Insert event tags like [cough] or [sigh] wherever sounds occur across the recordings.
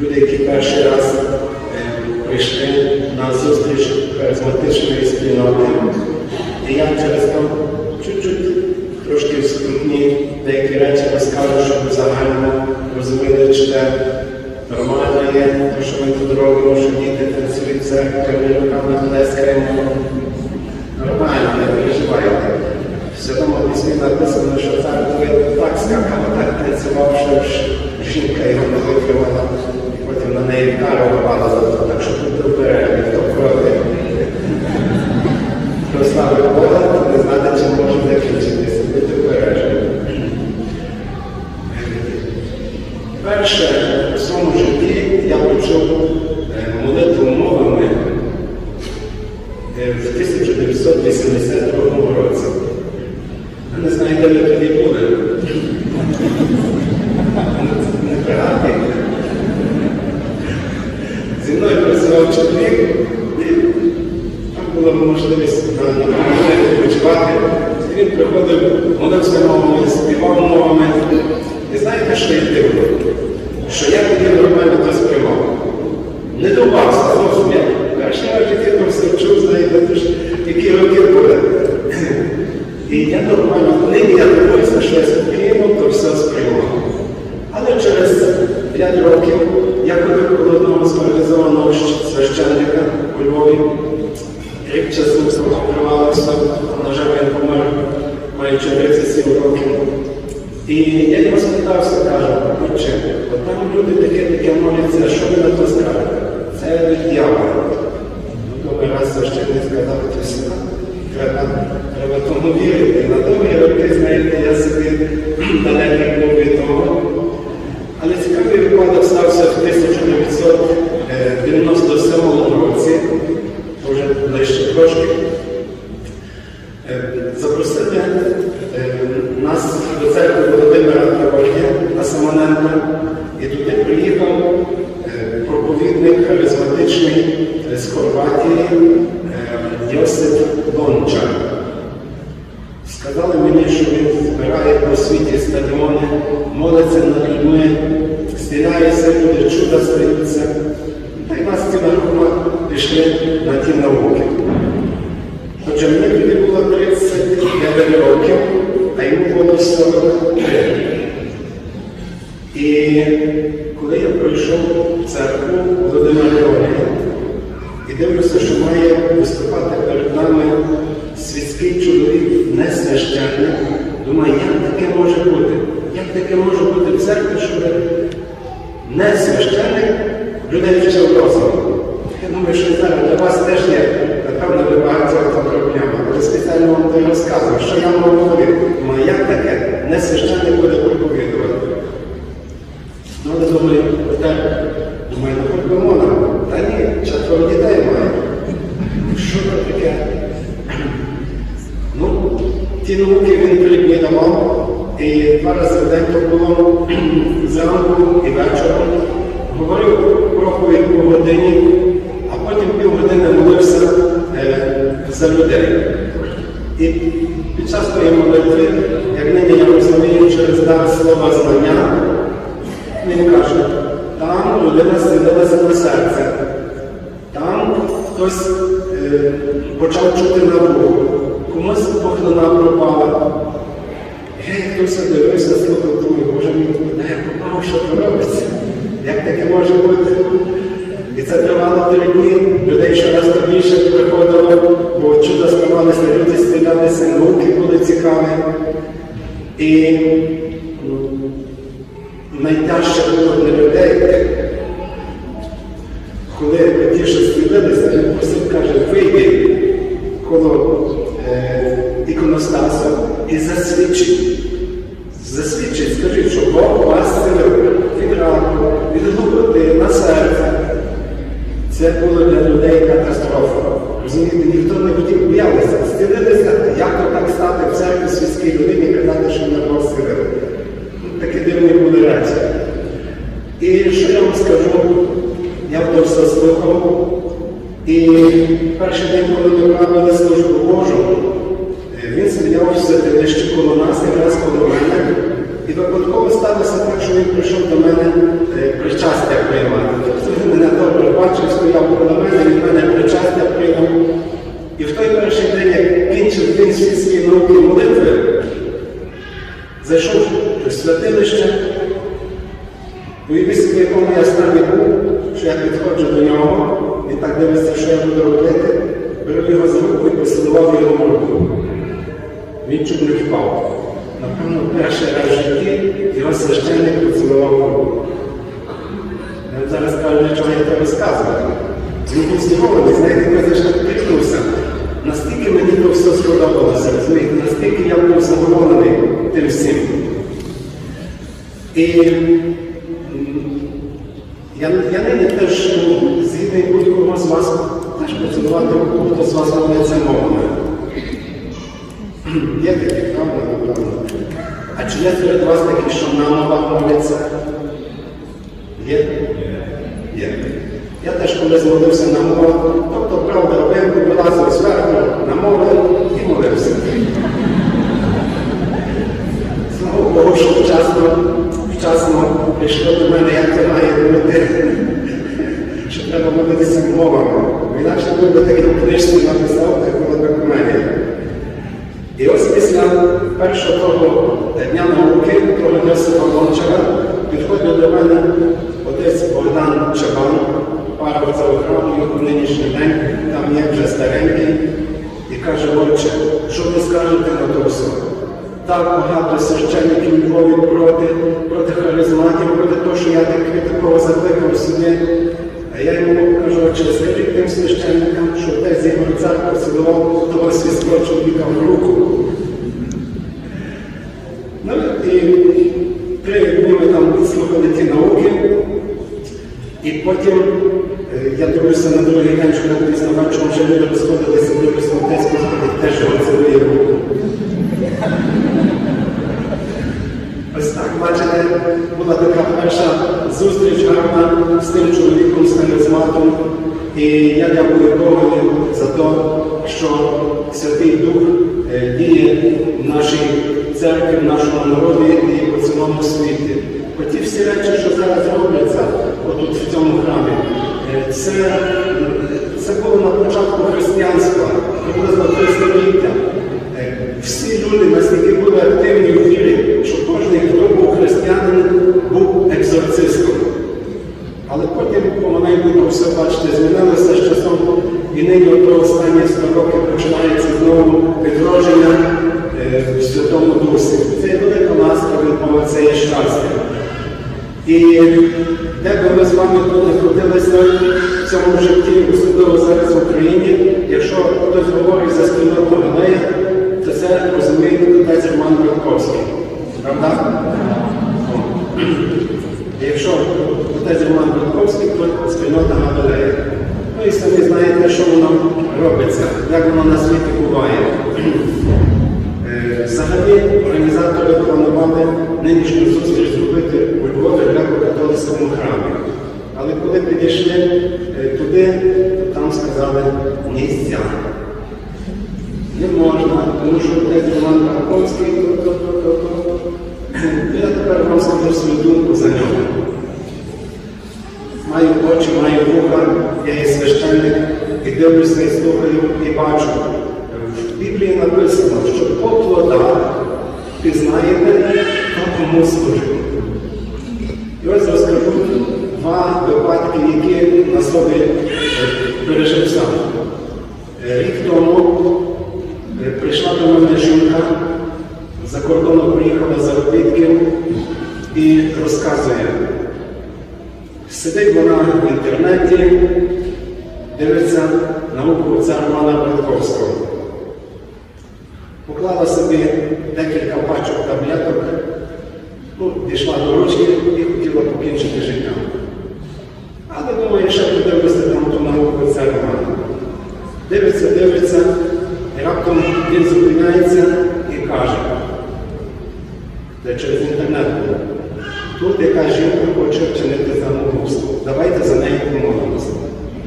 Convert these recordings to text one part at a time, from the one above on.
люди, які перший раз е, прийшли на зустріч харизматичної спільноти. І я через то чуть-чуть трошки скрутні деякі речі розкажу, щоб загально розуміли, чи це нормально є, що ми тут робимо, що діти танцюють в церкві, ми руками плескаємо. Нормально, не переживайте. В Святому Письмі написано, що цар так скакав, так танцював, що жінка його не витримала, і потім на неї кара впала за то, так що тут обережно, хто проти. Хто славить Бога, то не знати, чи може закінчитися. Будьте обережні. Перше у своєму житті я почув е, молитву мовами е, в 1982 році. Не знаю, де тоді були. Не пригадуєте. Зі мною працював чоловік, і там була можливість допомогти відпочивати. Він приходив, молився мовами, співав мовами. І знаєте, що я дивно? Що я тоді нормально то сприймав. Не добався зовсім. Я перший раз в житті то все чув, знаєте, тож які роки були. І я нормально, нині я дивився, що я спокійно то все сприймав. Але через 5 років я ходив до одного спеціалізованого священника у Львові. Рік часу відкривалося, на жаль, він помер, маючи 37 років. І я його спитався, кажу, отче, от там люди таке-таке моляться, що ви на то скажете? Це від дьявола. Думаю, раз священник сказав, то все. Треба, треба тому вірити. На як роки, знаєте, я собі [clears throat] далеко був від того. І два рази в день то було зранку і вечором. Говорив проповідь по годині, а потім півгодини молився е, за людей. І під час тої молитви, як нині я розумію, через дар слова знання, він каже, там людина зцілилася на серце, там хтось е, почав чути на Богу, комусь похлина пропала. Я як все дивився, слухав, думаю, я попав, що то робиться? Як таке може бути? І це тривало три дні, людей щораз більше приходило, бо чудо ставалися, люди стрілялися, науки були цікаві. І найтяжче було для людей, коли ті, що стрілилися, просив, каже, і засвідчить. Засвідчить, скажіть, що Бог вас зцілив від раку, від глупоти, на серце. Це було для людей катастрофа. Розумієте, ніхто не хотів боятися, стілилися, як то так стати в церкві світській людині і казати, що мене Бог зцілив. Ну, Такі дивні були речі. І що я вам скажу, я то все слухав. І перший день, коли ми правили службу Божу, е, він стояв все нижче коло нас, якраз коло мене. І випадково сталося так, що він прийшов до мене е, причастя приймати. Тобто він мене добре бачив, стояв коло мене, від мене причастя прийняв. І в той перший день, як кінчив він всі свої науки молитви, зайшов в святилище, уяви собі, якому я стані був, що я підходжу до нього, він так дивиться, що я буду робити, беру його за руку і поцілував його руку. Він чуть не впав. Напевно, перший раз в житті його священник поцілував руку. Я зараз кажу, чого я це розказую. Він був здивований, знаєте, я завжди прикнувся. Настільки мені то все сподобалося, розумієте, настільки я був задоволений тим всім. І я, я нині теж згідний будь-кого з вас теж поцілувати хто з вас молиться мовами. Є такі, правда. А чи є серед вас такі, що на мовах моляться? Є? Є. Я теж колись молився на мовах, тобто, правда, робив, вилазив зверху, намовив і молився. Слава Богу, що вчасно, вчасно прийшло до мене, як це має бути, що треба молитися мовами. Інакше би би такі в книжці написав, так було би комедія. І ось після першого того дня науки, того Йосипа Лончара, підходить до мене отець Богдан Чабан, пара цього храму, його нинішній день, там є вже старенький, і каже, отче, що ви скажете на то все? Так багато священників Львові проти, проти харизматів, проти того, що я так такого закликав собі. А я йому кажу, отче, скажіть тим священникам, що отець Ігор Цар поцілував того свійського чоловіка в руку. Ну і три дні ми там слухали ті науки. І потім е, я дивлюся на другий день, що там пізно вечором вже люди розходилися, дивлюся на отець Господи, теж його цілує руку. Ось так, бачите, була така перша зустріч гарна з тим чоловіком, з харизматом. І я дякую Богу за те, що Святий Дух е, діє в нашій церкві, в нашому народі і по цілому світі. Оті всі речі, що зараз робляться отут в цьому храмі, е, це, це було на початку християнства, приблизно три століття. Е, Всі люди настільки були активні у вірі, що кожен, хто був християнин, був екзорцистом. Але потім помаленьку то все, бачите, змінилося з часом, і нині до останні 100 років починається знову відродження е, в Святому Дусі. Це велика ласка від Бога, це є щастя. І де би ми з вами тут крутилися в цьому житті, особливо зараз в Україні, якщо хтось говорить за спільноту Галея, то це розуміє отець Роман Братковський. Правда? І Якщо отець Роман Братковський, то спільнота Галея. Ну і самі знаєте, що воно робиться, як воно на світі буває. Е, Взагалі організатори планували нинішню зустріч зробити у Львові храмі. Але коли підійшли е, туди, там сказали нельзя. Не можна, тому що отець Роман то, то. Я тепер вам скажу свою думку за нього. Маю очі, маю вуха, я є священник, і дивлюся, і слухаю, і бачу. В Біблії написано, що по плодах пізнаєте, хто кому служить. І ось розкажу два випадки, які на собі е, сам. Е, Рік тому е, прийшла до мене жінка, за кордоном приїхала за заробітків і розказує. Сидить вона в інтернеті, дивиться науку отця Романа Братковського. Поклала собі декілька пачок таблеток, ну, дійшла до ручки і хотіла покінчити життя. Але думаю, ще подивлюся там ту науку отця Романа. Дивиться, дивиться, і раптом він зупиняється і каже, де через інтернет було. Тут яка жінка хоче вчинити самогубство. Давайте за нею помолимося.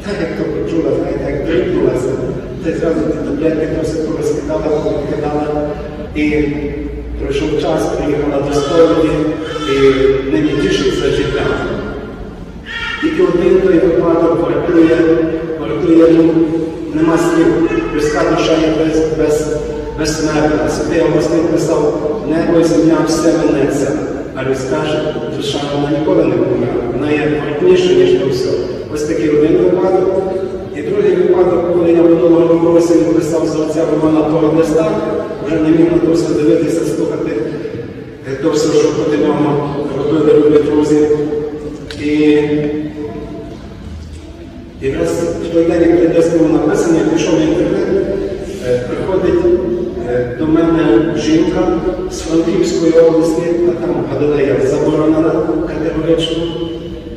Так як то почула, знаєте, як дрібнулася, все порозкидала, порозкидала. І пройшов час, приїхала до сповіді і нині тішиться життям. Тільки один той випадок вартує, вартує ну, нема слів. Людська душа є без, без, безсмертна. Святий Августин писав, небо і земля все минеться, а людська душа вона ніколи не помре. Вона є вартніша, ніж то все. Ось такий один випадок. І другий випадок, коли я минулого року осінь писав за отця Романа того листа, вже не міг на то все дивитися, слухати. Е, то все, що проти нього робили любі друзі. І Якраз в той день, як прийде слово написання, я пішов в інтернет, е, приходить е, до мене жінка з Франківської області, а там Галилея заборонена категорично,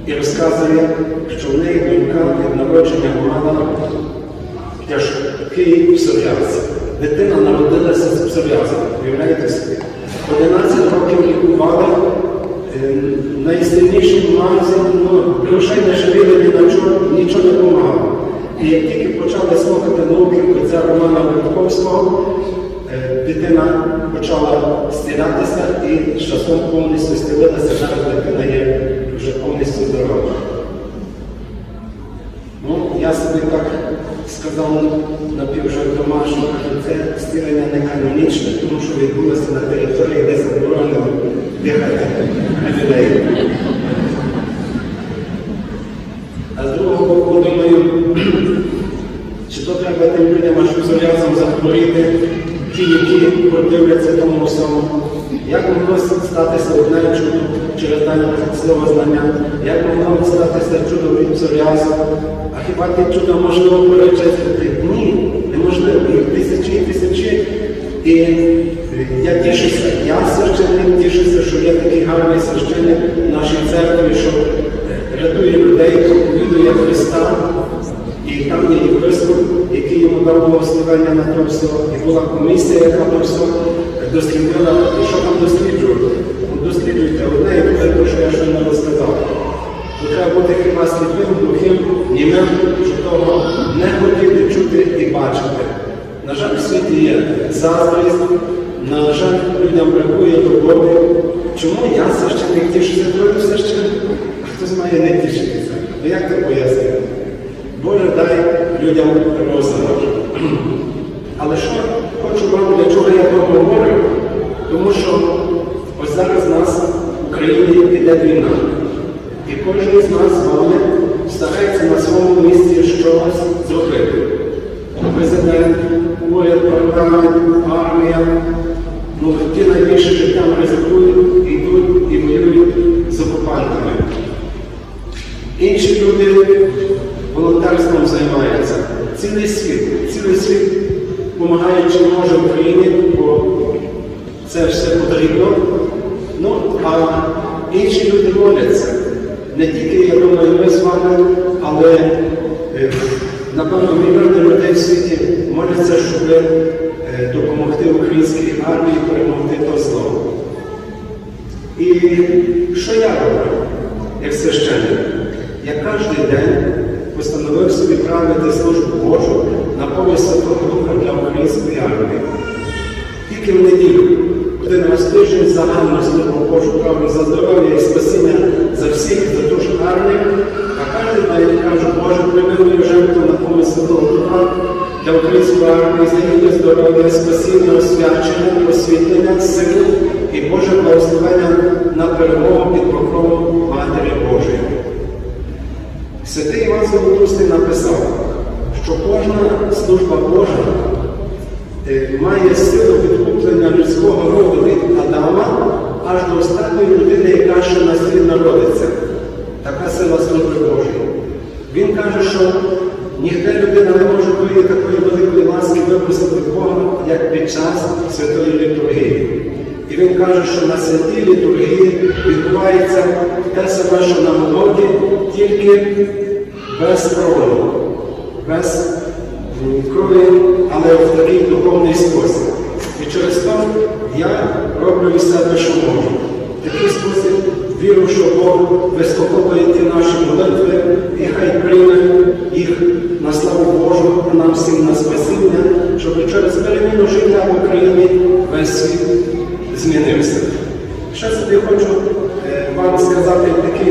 і розказує, що в неї донька від народження мала теж Київ псоріаз. Дитина народилася з псоріазом, уявляєте собі. 11 років лікувала Е, найсильніший магазин, ну, грошей не ні на чого, нічого не допомагало. І як тільки почали слухати науки отця Романа Витковського, е, дитина почала стілятися і з часом повністю стілилася, зараз дитина є вже повністю здорова. Ну, я собі так сказав напівжартома, що це стілення не канонічне, тому що відбулося на території, де заборонено дихати людей. А з другого боку, думаю, [clears throat] чи то треба тим людям аж псоріазом захворіти, ті, які продивляться тому всьому. Як могло статися одне чудо через дане слово знання? Як могло статися чудо від псоріазу? А хіба те чудо можливо перечислити? Ні, неможливо. Їх тисячі і тисячі. І я тішуся, я священник тішуся, що є такий гарний священник в нашій церкві, що рятує людей, проповідує Христа. І там є який дав благословення на то все. І була комісія, яка то все дослідила. Що там досліджувати? Ну, Досліджуйте одне і друге, те, що я щойно розказав. То треба бути хіба сліпим, глухим, німим, що того не хотіти чути і бачити. На жаль, в світі є заздрість, на жаль, людям бракує любові. Чому я священник тішуся, то священник, а хтось має не тішитися? Ну як це пояснити? Боже, дай людям розум. Але що хочу вам, для чого я то говорю? Тому що ось зараз нас в Україні йде війна. І кожен з нас з вами старається на своєму місці щось зробити. Президент, уряд, парламент, армія. Ну, ті найбільше життям ризикують, йдуть і воюють з окупантами. Інші люди волонтерством займаються. Цілий світ, цілий світ допомагає, чи може Україні, бо це все потрібно. Ну, а інші люди моляться. Не тільки, я думаю, ми з вами, але е, напевно мільйони людей в світі моляться, щоб е, допомогти українській армії перемогти то зло. І що я роблю, як священник? Я кожен день постановив собі правити службу Божу на повість Святого Духа для української армії. Тільки в неділю, один раз тиждень загальну службу Божу правду за здоров'я і спасіння за всіх, за ту ж армію, а кожен день кажу, Боже, прийми мою жертву на повість Святого Духа для української армії, за здоров'я, спасіння, освячення, освітлення, силу і Боже благословення на перемогу під покровом Матері Божої. Святий Іван Золотустий написав, що кожна служба Божа е, має силу відкуплення людського роду від Адама аж до останньої людини, яка ще на світ народиться. Така сила служби Божої. Він каже, що ніде людина не може тої як під час святої літургії. І він каже, що на святій літургії відбувається те саме, що на молоді, тільки без крові, без крові, але в такий духовний спосіб. І через то я роблю із себе, що можу. Такий спосіб вірю, що Бог вислуховує ті наші молитви і хай прийме їх на славу Божу, нам всім на спасіння, щоб через переміну життя в Україні весь світ змінився. Ще собі хочу е, вам сказати такі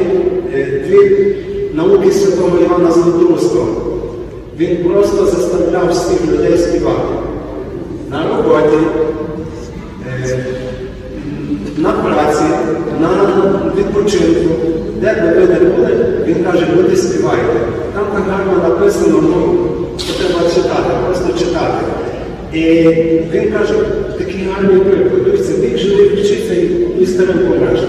е, дві науки святого Івана Златоустого. Він просто заставляв всіх людей співати. На роботі, е, на праці, на відпочинку, де б ви не були, він каже, люди співайте. Там так гарно написано, ну, що треба читати, просто читати. І він каже, такий гарний приклад. Дивіться, вік живий вчиться і старим помреш.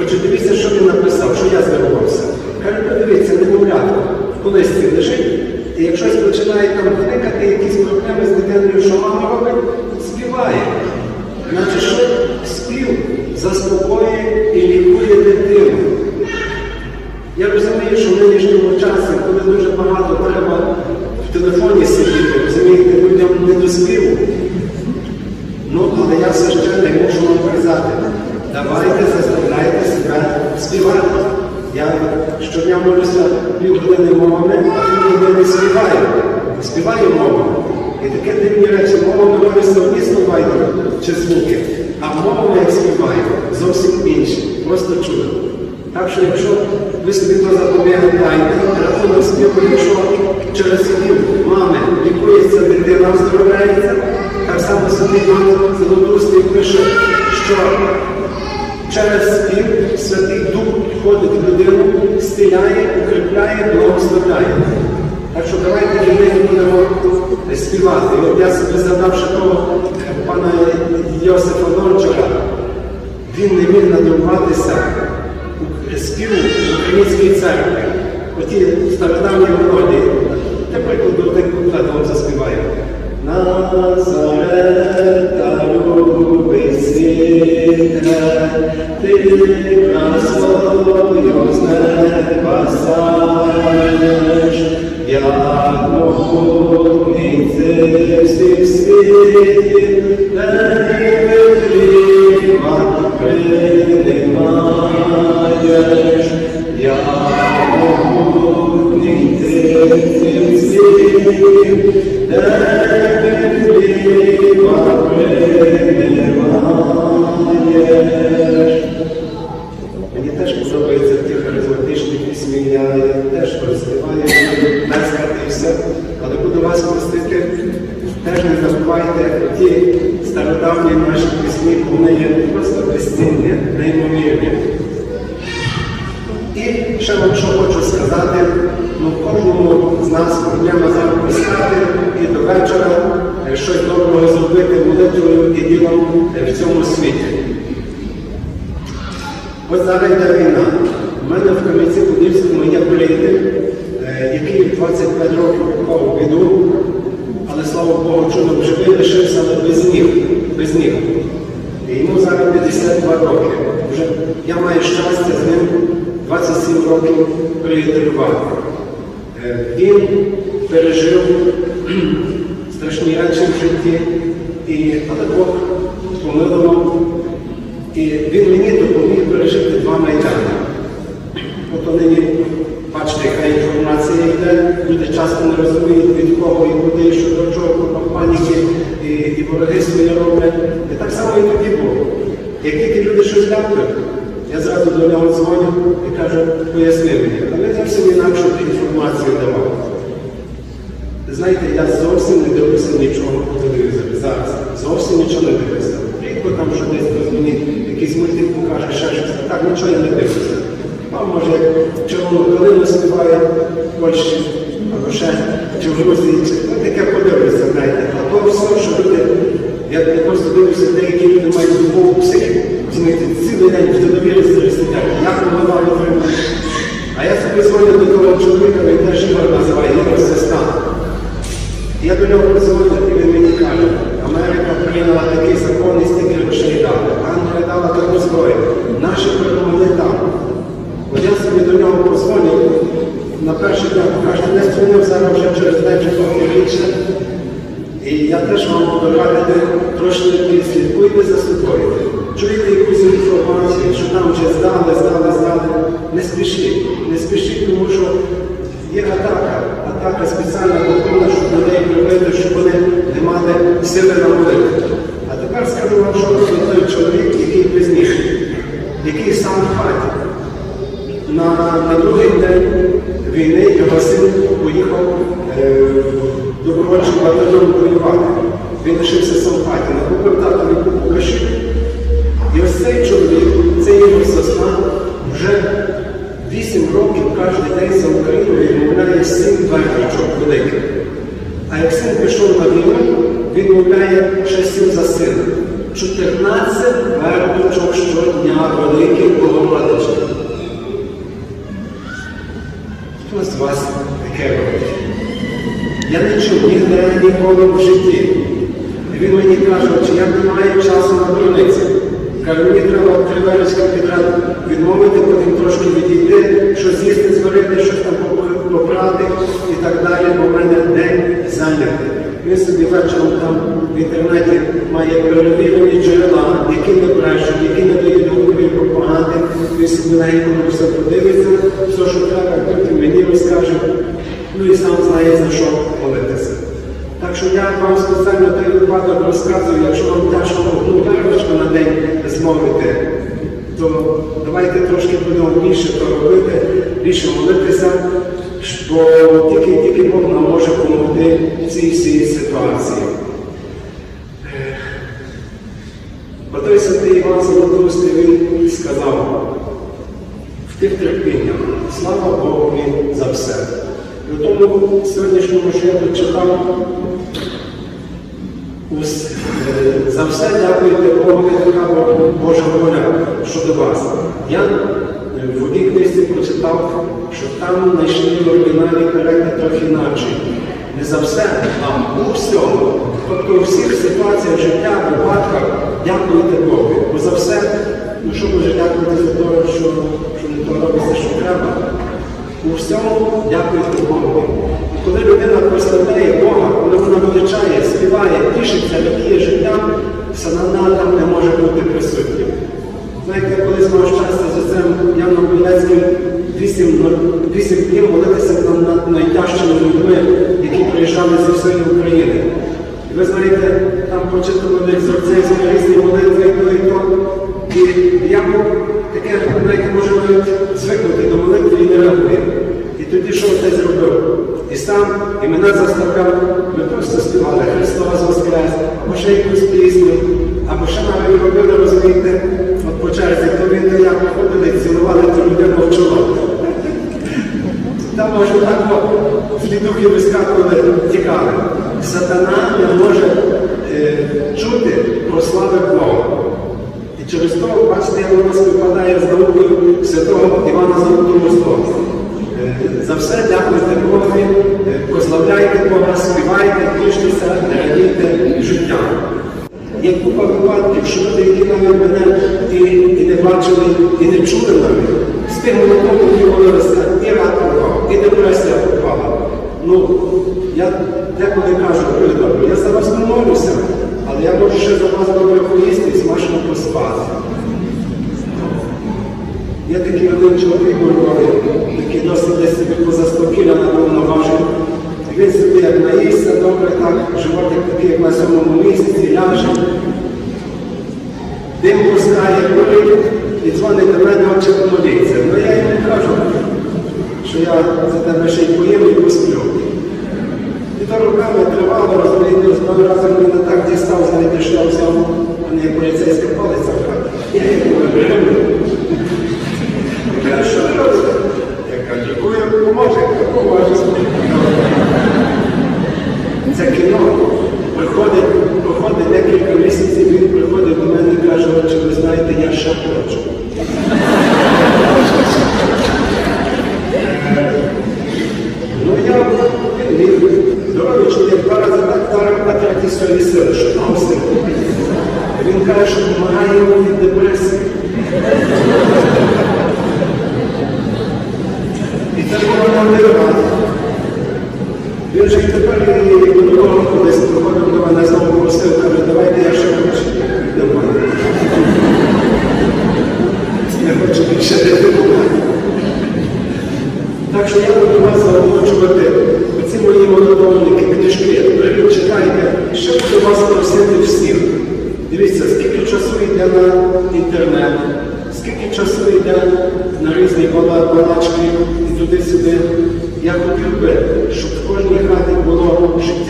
Отже, дивіться, що він написав, що я здивувався. Каже, подивіться, немовлятко, в колисці лежить, і як щось починає там виникати, якісь проблеми з дитиною, що мама робить, співає. Значить, що спів заспокоює і лікує дитину. Я розумію, що в нинішньому часі, коли дуже багато треба в телефоні сидіти, розумієте, людям не до співу. Ну, але я священник можу вам казати, давайте заставляйте себе співати. Я щодня молюся півгодини мовами, а півгодини співаю. Співаю мовами. І таке дивні речі, молюся одні слова йдуть, чи звуки, а мовами як співаю, зовсім інші. Просто чудо. Так що якщо ви собі то запам'ятаєте, рахунок співу, якщо через спів мами лікується дитина, оздоровляється, так само собі Іван Золотустий пише, що через спів Святий Дух входить в людину, стиляє, укріпляє, благословляє. Так що давайте людині будемо співати. От я собі згадав ще того пана Йосифа Нончика, він не міг надивуватися співу в українській церкві. Оті стародавні мелодії. Для прикладу, один куплет вам заспіваю. Назарета любий світе, ти красою з неба саєш, як могутниці всіх світів, невитліва приймаєш, як могутниці всіх світів, невитліва приймаєш. Мені теж подобаються ті харизматичні пісні, я теж розспіваю, мескати. Але буду вас просити, теж не забувайте ті стародавні наші пісні, бо вони є просто безцінні, неймовірні. І ще вам що хочу сказати, ну кожному з нас проблема зараз стати і до вечора е, щось доброго зробити молитвою і ділом е, в цьому світі. Ось зараз йде війна. У мене в Кам'янці-Подільському є політик, який 25 років попав у біду, але слава Богу, чудом живий лишився, але без ніг. Без ніг. І йому зараз 52 роки. Вже я маю щастя з ним 27 років приятелювати. Е, Він пережив [clears throat] страшні речі в житті, і, але Бог помилував. І він мені допоміг пережити два майдани. От нині, бачите, яка інформація йде, люди часто не розуміють від кого і куди, що до чого, паніки, і, і вороги свої роблять. І так само і тоді було. Як тільки люди щось ляпають, я зразу до нього дзвоню і кажу, поясни мені. А він зовсім інакшу інформацію давав. Знаєте, я зовсім не дивлюся нічого по телевізорі зараз. Зовсім нічого не дивлюся. Рідко там що десь хтось мені якийсь мультик покаже, ще щось. Так нічого я не дивлюся. Там може червону калину співає в Польщі, чи в слідкуйте за собою, чуйте якусь інформацію, що там вже здали, здали, здали. Не спішіть, не спішіть, тому що є атака, атака спеціальна готова, щоб людей привити, щоб вони не мали сили робити. А тепер скажу вам, що робить той чоловік, який пізніше, який сам в хаті. На, на другий день війни його син поїхав е, добровольчим батальйоном воювати. Він лишився сам в хаті, накупив татові купу каші. І ось цей чоловік, цей Ігор Сосна, вже 8 років кожен день за Україну відмовляє 7 верхівчок великих. А як син пішов на війну, він мовляє ще сім за сина. 14 вербочок щодня великих Богородичних. Хто з вас таке робить? Я не чув ніде ніколи в житті. Він мені каже, чи я не маю часу на дурниці. Каже, мені треба три верочки підряд відмовити, потім трошки відійти, щось з'їсти, зварити, щось там попрати і так далі, бо в мене день зайнятий. Він собі вечором там в інтернеті має перевірені джерела, які не брешуть, які не дають голові пропаганди. Він собі легенько все подивиться, все, що треба, потім мені розкаже. Ну і сам знає, за що молитися. Так що я вам спеціально той випадок розказую, якщо вам тяжко одну вервочку на день змовити, то давайте трошки будемо більше то робити, більше молитися, бо тільки, тільки Бог нам може допомогти в цій всій ситуації. Е, Отой святий Іван Золотоустий він сказав, в тих терпіннях, слава Богу за все. І в тому сьогоднішньому, що я тут читав, ус- е, за все дякуйте Богу, така Божа воля щодо вас. Я е, в одній книжці прочитав, що там знайшли в оригіналі переклад трохи інакший. Не за все, а у всьому. Тобто у всіх ситуаціях життя, випадках дякуйте Богу. Бо за все, ну що може дякувати за те, що, що не то робиться, що треба. У всьому дякуйте Богу. І коли людина прославляє Бога, коли вона величає, співає, тішиться, радіє життям, сатана там не може бути присутнім. Знаєте, я колись мав щастя з цим Яном Білецьким вісім, вісім днів молитися над, найтяжчими людьми, які приїжджали зі всієї України. І ви знаєте, там почитували екзорцизм, різні молитви, то, і то. І я таке, знаєте, може звикнути до молитви і не реагує. І тоді що отець зробив? І сам, і мене заставляв, ми просто співали Христос Воскрес, або ще якусь пісню, або ще навіть робили, розумієте, от по черзі, то він та я приходили цілували ту людину в чоло. Там може так от, злі духи вискакували, тікали. Сатана не може е, чути про слави Бога. І через то, бачите, як у нас випадає з наукою святого Івана Золотоустого. Е, За все дякуйте Богові, е, прославляйте Бога, співайте, тіштеся, радійте життя. Є купа випадків, що люди, які навіть мене і, і не бачили, і не чули навіть, з тим молоком виявилося вони рак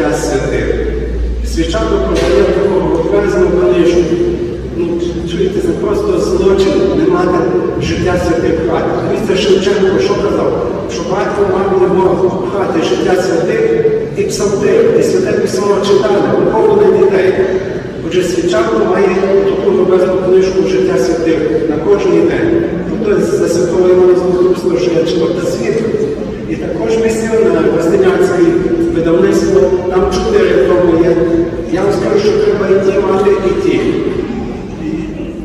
життя святих. Свічанка продає такого образну книжку. Ну, чуєте, це просто злочин не мати життя святих в хаті. Дивіться, Шевченко, що казав? Що батько мав не мав в життя святих і псалтир, і святе письмо читали, виховували дітей. Отже, свічанка має таку образну книжку життя святих на кожен день. Тобто за святого Івана Золотого, що я читав та світло. І також місіонер Гостиняцький видавництво, там чотири тому є. Я вам скажу, що треба і ті мати, і ті.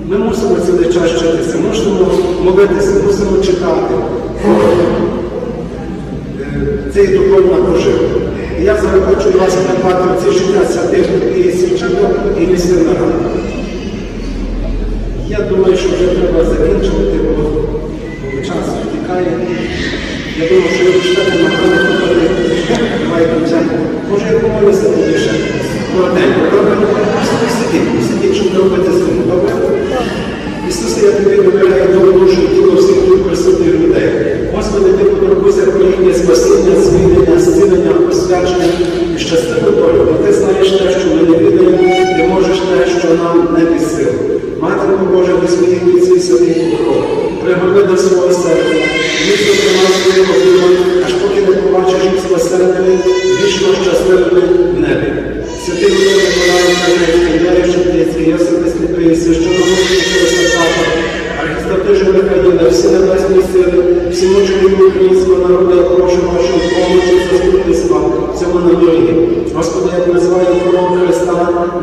Ми мусимо цілий час вчитися, мусимо молитися, мусимо читати. Е, Це є духовна пожива. І я зараз хочу вас в ці життя святих і священок, і місіонера. Я думаю, що вже треба закінчувати, бо час втікає. Я думаю, що ви читати на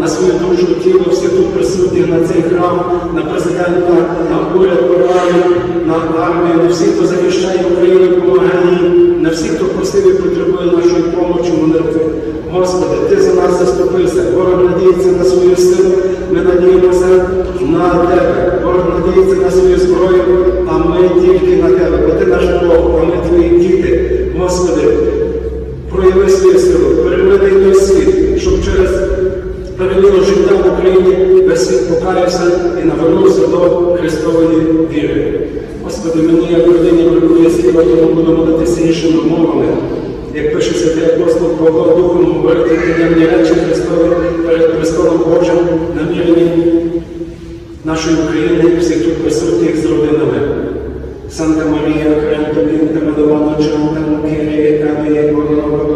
на свою душу, тіло, всіх тут присутніх на цей храм, на президента, на уряд, парламент, на армію, на всіх, хто захищає Україну, допомагає їй, на всіх, хто просив і потребує нашої помочі, молитви. Господи, Ти за нас заступився, ворог надіється на свою силу, ми надіємося на Тебе. Ворог надіється на свою зброю, а ми тільки на Тебе, бо Ти наш Бог, а ми Твої діти. Господи, прояви свою силу, щоб через переміну життя в Україні весь світ покаявся і навернувся до Христової віри. Господи, мені як людині бракує сліва, тому буду молитися іншими мовами. Як пише святий апостол Павло Духом говорити приємні речі Христові перед престолом Божим, намірені нашої України всіх тут присутніх з родинами. Санта Марія, Крем, Тобі, Мадовано, Чонтам, Кирі, Кам'є, Короно, Короно,